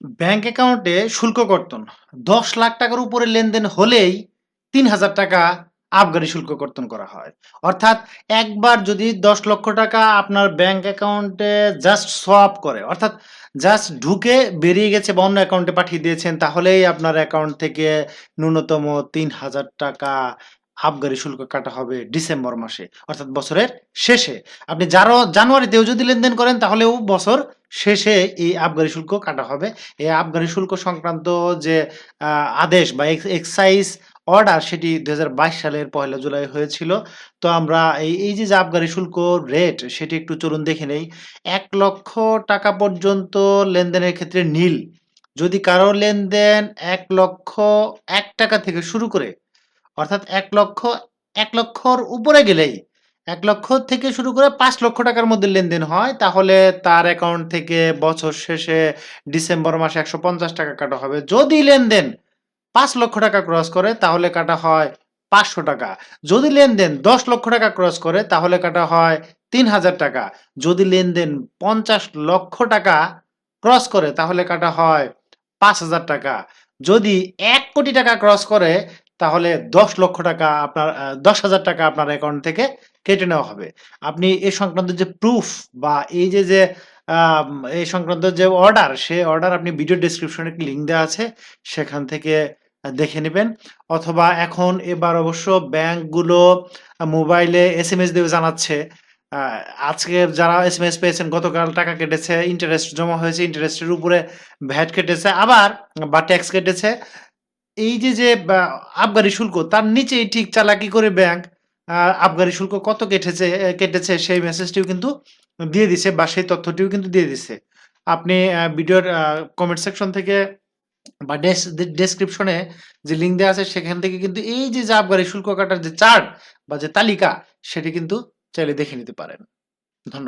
Bank অ্যাকাউন্টে শুল্ক কর্তন। দশ লাখ টাকার উপরে লেনদেন হলেই তিন হাজার টাকা আবগারি শুল্ক কর্তন করা হয়। অর্থাৎ একবার যদি দশ লক্ষ টাকা আপনার ব্যাংক অ্যাকাউন্টে জাস্ট সোয়াপ করে, অর্থাৎ জাস্ট ঢুকে বেরিয়ে গেছে বা অন্য অ্যাকাউন্টে পাঠিয়ে দিয়েছেন, তাহলেই আপনার অ্যাকাউন্ট থেকে ন্যূনতম তিন হাজার টাকা আবগারি শুল্ক কাটা হবে ডিসেম্বর মাসে, অর্থাৎ বছরের শেষে। আপনি যারো জানুয়ারিতেও যদি লেনদেন করেন, তাহলেও বছর শেষে এই আবগারি শুল্ক কাটা হবে। এই আবগারি শুল্ক সংক্রান্ত যে আদেশ বা এক্সাইজ অর্ডার সেটি দু হাজার বাইশ সালের পয়লা জুলাই হয়েছিল। তো আমরা এই এই যে যে আবগারি শুল্ক রেট সেটি একটু চলুন দেখে নেই। এক লক্ষ টাকা পর্যন্ত লেনদেনের ক্ষেত্রে নীল। যদি কারও লেনদেন এক লক্ষ এক টাকা থেকে শুরু করে, অর্থাৎ এক লক্ষ, এক লক্ষর উপরে গেলেই এক লক্ষ থেকে শুরু করে পাঁচ লক্ষ টাকার মধ্যে লেনদেন হয়, তাহলে তার অ্যাকাউন্ট থেকে বছর শেষে ডিসেম্বর মাসে একশো পঞ্চাশ টাকা কাটা হবে। যদি লেনদেন পাঁচ লক্ষ টাকা ক্রস করে, তাহলে কাটা হয় পাঁচশো টাকা। যদি লেনদেন দশ লক্ষ টাকা ক্রস করে, তাহলে কাটা হয় তিন হাজার টাকা। যদি লেনদেন পঞ্চাশ লক্ষ টাকা ক্রস করে, তাহলে কাটা হয় পাঁচ হাজার টাকা। যদি এক কোটি টাকা ক্রস করে, তাহলে দশ লক্ষ টাকা আপনার দশ হাজার টাকা আপনার অ্যাকাউন্ট থেকে কেটে নেওয়া হবে। আপনি এই সংক্রান্ত যে প্রুফ বা এই যে যে এই সংক্রান্ত যে অর্ডার সে অর্ডার আপনি ভিডিও ডিসক্রিপশনে লিঙ্ক দেওয়া আছে, সেখান থেকে দেখে নেবেন। অথবা এখন এবার অবশ্য ব্যাংকগুলো মোবাইলে এস এম এস দিয়ে জানাচ্ছে। আজকে যারা এস এম এস পেয়েছেন, গতকাল টাকা কেটেছে ইন্টারেস্ট জমা হয়েছে ইন্টারেস্টের উপরে ভ্যাট কেটেছে, আবার বা ট্যাক্স কেটেছে। এই যে যে আবগারি শুল্ক, তার নিচেই ঠিক চালাকি করে ব্যাংক আবগারি শুল্ক কত কেটেছে কেটেছে সেই মেসেজটিও কিন্তু দিয়ে দিছে বা সেই তথ্যটিও কিন্তু দিয়ে দিছে। আপনি ভিডিওর কমেন্ট সেকশন থেকে বা ডেসক্রিপশনে যে লিঙ্ক দেওয়া আছে, সেখান থেকে কিন্তু এই যে আবগারি শুল্ক কাটার যে চার্ট বা যে তালিকা, সেটি কিন্তু চাইলে দেখে নিতে পারেন। ধন্যবাদ।